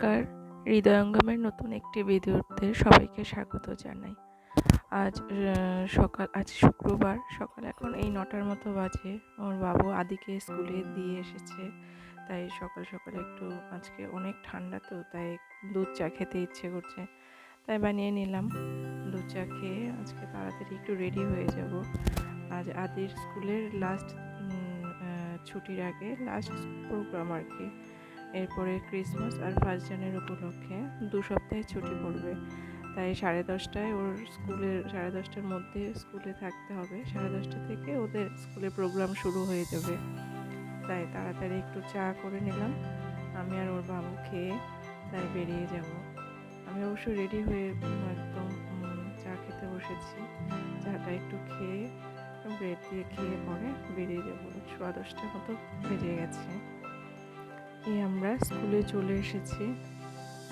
নমস্কার। হৃদয়ঙ্গমের নতুন একটি ভিডিওতে সবাইকে স্বাগত জানাই। আজ সকাল, আজ শুক্রবার, সকাল এখন এই নটার মতো বাজে। আমার বাবু আদিকে স্কুলে দিয়ে এসেছে, তাই সকাল সকাল একটু, আজকে অনেক ঠান্ডা তো, তাই দুধ চা খেতে ইচ্ছে করছে, তাই বানিয়ে নিলাম। দুধ চা খেয়ে আজকে তাড়াতাড়ি একটু রেডি হয়ে যাব। আজ আদির স্কুলের লাস্ট ছুটির আগে লাস্ট প্রোগ্রাম আর কি। এরপরে ক্রিসমাস আর ফার্স্ট জানুয়ারি উপলক্ষে দু সপ্তাহে ছুটি পড়বে। তাই সাড়ে দশটায় ওর স্কুলের সাড়ে দশটার মধ্যে স্কুলে থাকতে হবে। সাড়ে দশটা থেকে ওদের স্কুলে প্রোগ্রাম শুরু হয়ে যাবে। তাই তাড়াতাড়ি একটু চা করে নিলাম। আমি আর ওর বাবু খেয়ে তাই বেরিয়ে যাব। আমি অবশ্য রেডি হয়ে একদম চা খেতে বসেছি। চাটা একটু খেয়ে, ব্রেড দিয়ে খেয়ে পরে বেরিয়ে যাব। সোয়া দশটার মতো বেজে গেছে। এই আমরা স্কুলে চলে এসেছি।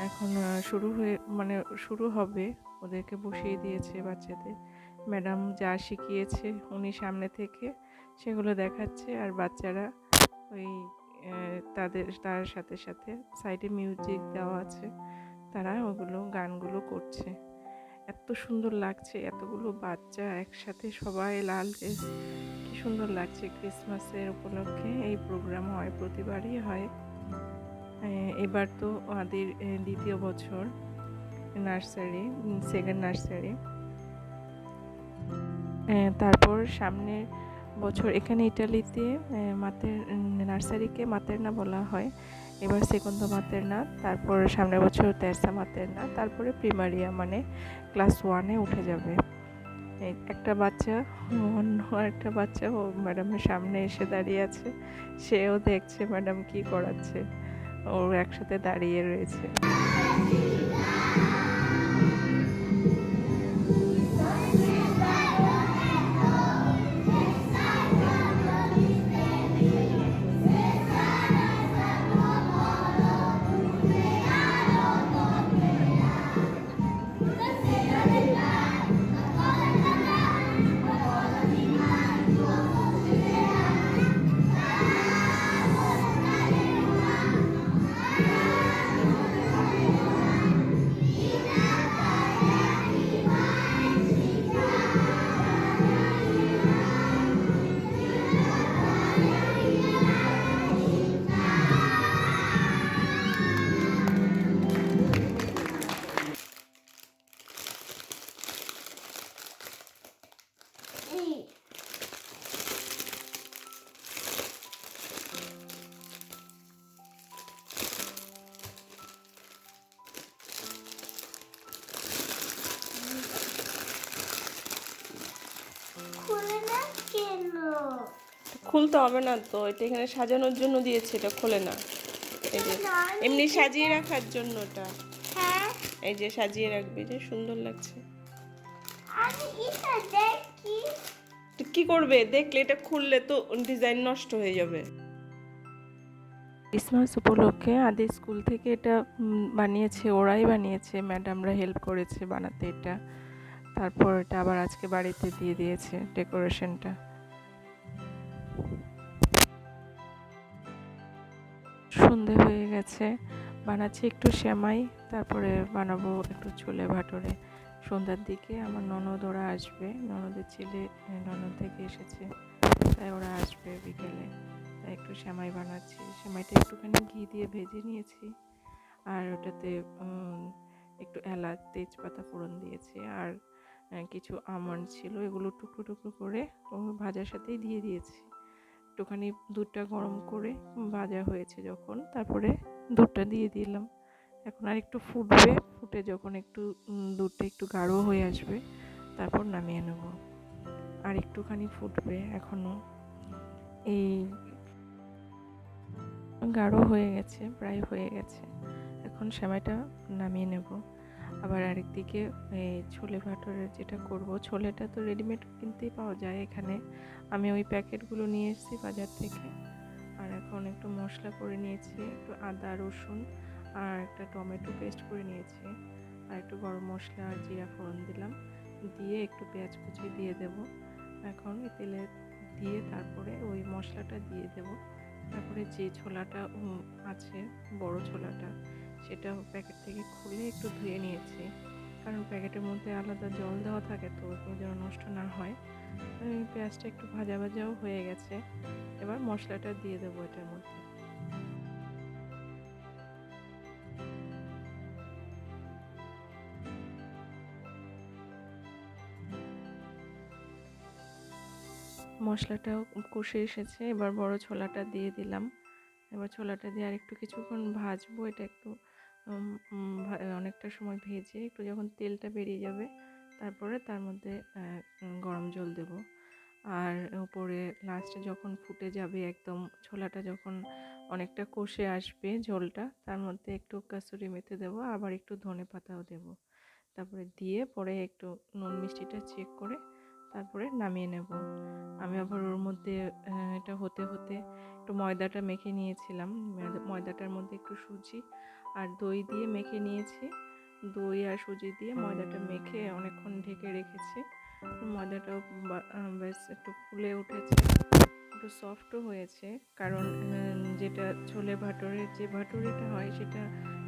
এখন শুরু হয়ে মানে শুরু হবে। ওদেরকে বসিয়ে দিয়েছে বাচ্চাদের। ম্যাডাম যা শিখিয়েছে উনি সামনে থেকে সেগুলো দেখাচ্ছে আর বাচ্চারা ওই তাদের, তার সাথে সাথে সাইডে মিউজিক দেওয়া আছে। তারা ওগুলো, গানগুলো করছে। এত সুন্দর লাগছে, এতগুলো বাচ্চা একসাথে সবাই লাল কি সুন্দর লাগছে ক্রিসমাসের উপলক্ষে। এই প্রোগ্রাম হয়, প্রতিবারই হয়। এবার তো আদির এ, দ্বিতীয় বছর নার্সারি সেকেন্ড নার্সারি। তারপর সামনের বছর এখানে ইটালিতে মাতের নার্সারিকে মাতেরনা বলা হয় এবার সেকন্দ মাতেরনা তারপর সামনের বছর তেরসা মাতেরনা তারপরে প্রিমারিয়া মানে ক্লাস ওয়ানে উঠে যাবে। একটা বাচ্চা অন্য একটা বাচ্চা ও ম্যাডামের সামনে এসে দাঁড়িয়ে আছে সেও দেখছে ম্যাডাম কি করাচ্ছে। ওর একসাথে দাঁড়িয়ে রয়েছে। খুলতে হবে না তো এটা এখানে সাজানোর জন্য দিয়েছে এটা খোলে না। এই যে এমনি সাজিয়ে রাখার জন্য ওটা হ্যাঁ। এই যে সাজিয়ে রাখবে যে সুন্দর লাগছে। আমি এটা দেখি। তো কি করবে? দেখলে এটা খুললে তো ডিজাইন নষ্ট হয়ে যাবে। ক্রিসমাস উপলক্ষে আদি স্কুল থেকে এটা বানিয়েছে ওরাই বানিয়েছে ম্যাডামরা হেল্প করেছে বানাতে এটা। তারপর এটা আবার আজকে বাড়িতে দিয়ে দিয়েছে ডেকোরেশনটা। সন্ধে হয়ে গেছে। বানাচ্ছি একটু সেমাই, তারপরে বানাবো একটু ছোলে ভাটোরে। সন্ধ্যার দিকে আমার ননদ ওরা আসবে। ননদের ছেলে ননদ থেকে এসেছে। তাই ওরা আসবে বিকেলে। তাই একটু সেমাই বানাচ্ছি। সেমাইটা একটুখানি ঘি দিয়ে ভেজে নিয়েছি। আর ওটাতে একটু এলাচ, তেজপাতা ফোড়ন দিয়েছি। আর কিছু আমন্ড ছিল। এগুলো টুকরো টুকরো করে ও ভাজার সাথেই দিয়ে দিয়েছি। একটুখানি দুধটা গরম করে ভাজা হয়েছে যখন, তারপরে দুধটা দিয়ে দিলাম। এখন আর একটু ফুটবে, ফুটে যখন একটু দুধটা একটু গাঢ় হয়ে আসবে, তারপর নামিয়ে নেব। আর একটুখানি ফুটবে এখনও এই গাঢ় হয়ে গেছে, প্রায় হয়ে গেছে। এখন সেমাইটা নামিয়ে নেব। আবার আরেকদিকে ছোলে ভাটোরের যেটা করব, ছোলেটা তো রেডিমেড কিনতেই পাওয়া যায় এখানে। আমি ওই প্যাকেটগুলো নিয়ে এসেছি বাজার থেকে। আর এখন একটু মশলা করে নিয়েছি, একটু আদা, রসুন আর একটা টমেটো পেস্ট করে নিয়েছি। আর একটু গরম মশলা আর জিরা ফোড়ন দিলাম। দিয়ে একটু পেঁয়াজ কুচি দিয়ে দেব। এখন তেলে দিয়ে তারপরে ওই মশলাটা দিয়ে দেব। তারপরে যে ছোলাটা আছে, বড় ছোলাটা সেটা প্যাকেট থেকে খুলে একটু ধুয়ে নিয়েছি। কারণ প্যাকেটের মধ্যে আলাদা জল দেওয়া থাকে তো ওগুলো যেন নষ্ট না হয়। পেঁয়াজটা একটু ভাজা ভাজাও হয়ে গেছে। এবার মশলাটা দিয়ে দেবো এটার মধ্যে। মশলাটাও কষে এসেছে। এবার বড় ছোলাটা দিয়ে দিলাম। এবার ছোলাটা দিয়ে আর একটু কিছুক্ষণ ভাজবো। এটা একটু অনেকটা সময় ভেজে একটু যখন তেলটা বেরিয়ে যাবে, তারপরে তার মধ্যে গরম জল দেব। আর উপরে লাস্টে যখন ফুটে যাবে একদম ছোলাটা যখন অনেকটা কষে আসবে ঝোলটা, তার মধ্যে একটু কাসুরি মেথি দেবো, আবার একটু ধনে পাতাও দেবো। তারপরে দিয়ে পরে একটু নুন মিষ্টিটা চেক করে তারপরে নামিয়ে নেব। আমি আবার ওর মধ্যে এটা হতে হতে একটু ময়দাটা মেখে নিয়েছিলাম। ময়দাটার মধ্যে একটু সুজি আর দই দিয়ে মেখে নিয়েছি। দই আর সুজি দিয়ে ময়দাটা মেখে অনেকক্ষণ ঢেকে রেখেছি। ময়দাটাও বেশ একটু ফুলে উঠেছে। একটু সফটও হয়েছে। কারণ যেটা ছোলে ভাটোরের যে ভাটোরেটা হয় সেটা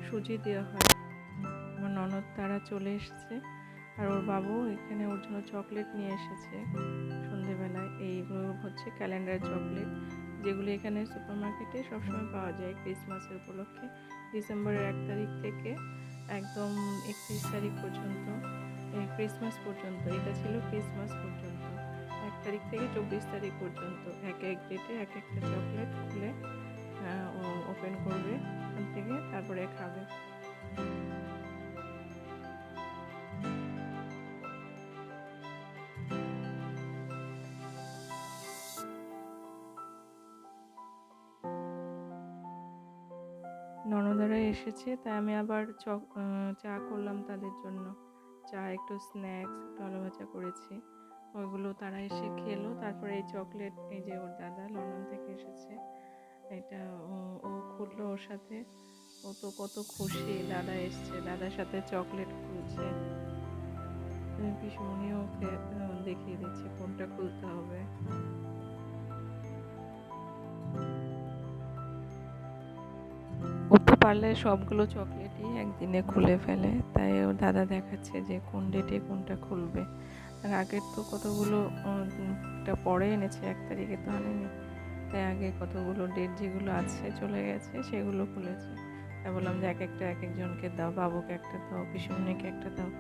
সুজি দেওয়া হয়। আমার ননদ তারা চলে এসেছে। আর ওর বাবু এখানে ওর জন্য চকলেট নিয়ে এসেছে সন্ধেবেলায়। এইগুলো হচ্ছে ক্যালেন্ডার চকলেট যেগুলো এখানে সুপার মার্কেটে সবসময় পাওয়া যায় ক্রিসমাসের উপলক্ষে। ডিসেম্বরের এক তারিখ থেকে একদম একত্রিশ তারিখ পর্যন্ত ক্রিসমাস পর্যন্ত, এটা ছিল ক্রিসমাস পর্যন্ত। এক তারিখ থেকে চব্বিশ তারিখ পর্যন্ত, এক এক ডেটে এক একটা চকলেট খুলে ওপেন করবে, ওখান থেকে তারপরে খাবে। ননদারা এসেছে, তাই আমি আবার চা করলাম তাদের জন্য। চা, একটু স্ন্যাক্স আলু ভাজা করেছি। ওইগুলো তারা এসে খেলো। তারপরে এই চকলেট এই যে ওর দাদা লন্ডন থেকে এসেছে, এটা ও খুললো ওর সাথে। ও তো কত খুশি, দাদা এসছে। দাদার সাথে চকলেট খুলছে। পিসমণি ওকে দেখিয়ে দিচ্ছে কোনটা খুলতে হবে। পারলে সবগুলো চকলেটই একদিনে খুলে ফেলে। তাই ওর দাদা দেখাচ্ছে যে কোন ডেটে কোনটা খুলবে। আর আগের তো কতগুলো পরে এনেছে, এক তারিখে তো আনেনি। তাই আগে কতগুলো ডেট যেগুলো আছে চলে গেছে সেগুলো খুলেছে। তাই বললাম যে এক একটা এক একজনকে দাও, বাবুকে একটা দাও পিসুমনিকে একটা দাও,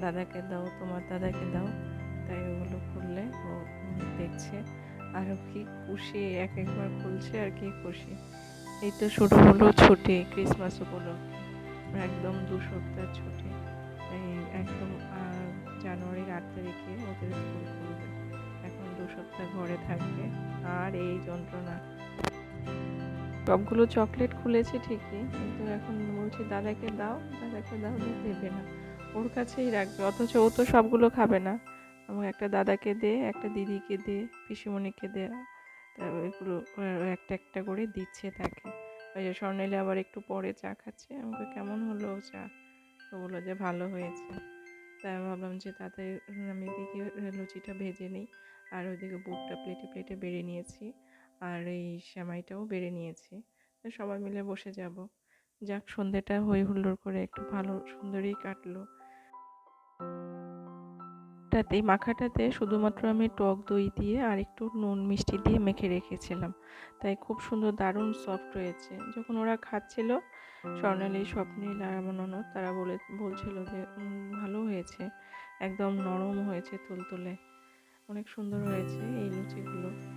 দাদাকে দাও, তোমার দাদাকে দাও। তাই ওগুলো খুললে ও দেখছে। আর কি খুশি, এক একবার খুলছে আর কি খুশি। এই তো শুরু হলো ছুটি ক্রিসমাস উপলক্ষে একদম দু সপ্তাহ ছুটি। একদম জানুয়ারির আট তারিখে ওদের স্কুল খুলবে। এখন দু সপ্তাহ ঘরে থাকবে। আর এই যন্ত্রণা। সবগুলো চকলেট খুলেছে ঠিকই, কিন্তু এখন বলছি, দাদাকে দাও দাদাকে দাও দেবে না। ওর কাছেই রাখবে, অথচ ও তো সবগুলো খাবে না। আমার একটা দাদাকে দে, একটা দিদিকে দে, পিসিমণিকে দে এগুলো একটা একটা করে দিচ্ছে তাকে। ওই যে স্বর্ণেলে আবার একটু পরে চা খাচ্ছে। আমাকে কেমন হলো চা? তো বলল যে, ভালো হয়েছে। তাই আমি ভাবলাম যে, তাতে আমি এদিকে লুচিটা ভেজে নিই। আর ওইদিকে বুটটা প্লেটে প্লেটে বেড়ে নিয়েছি। আর এই সেমাইটাও বেড়ে নিয়েছি। তো সবাই মিলে বসে যাব। যাক, সন্ধেটা হই হুল্লোড় করে একটু ভালো, সুন্দরই কাটলো। তাতে এই মাখাটাতে শুধুমাত্র আমি টক দই দিয়ে আর একটু নুন মিষ্টি দিয়ে মেখে রেখেছিলাম। তাই খুব সুন্দর, দারুণ সফট হয়েছে। যখন ওরা খাচ্ছিল, স্বর্ণালী, স্বপ্নীল আর তারা বলে, বলছিল যে ভালো হয়েছে। একদম নরম হয়েছে তুলতুলে। অনেক সুন্দর হয়েছে এই লুচিগুলো।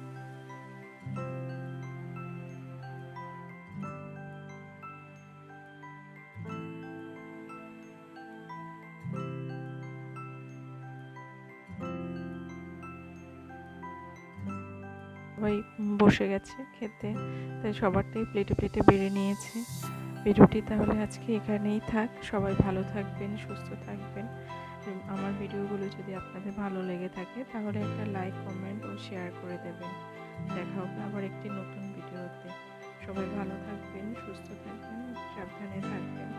সবাই বসে গেছে খেতে। তাই সবারটাই প্লেটে প্লেটে বেড়ে নিয়েছে। ভিডিওটি তাহলে আজকে এখানেই থাক। সবাই ভালো থাকবেন, সুস্থ থাকবেন। আমার ভিডিওগুলো যদি আপনাদের ভালো লেগে থাকে, তাহলে একটা লাইক কমেন্ট ও শেয়ার করে দেবেন। দেখা হবে আবার একটি নতুন ভিডিওতে। সবাই ভালো থাকবেন, সুস্থ থাকবেন, সাবধানে থাকবেন।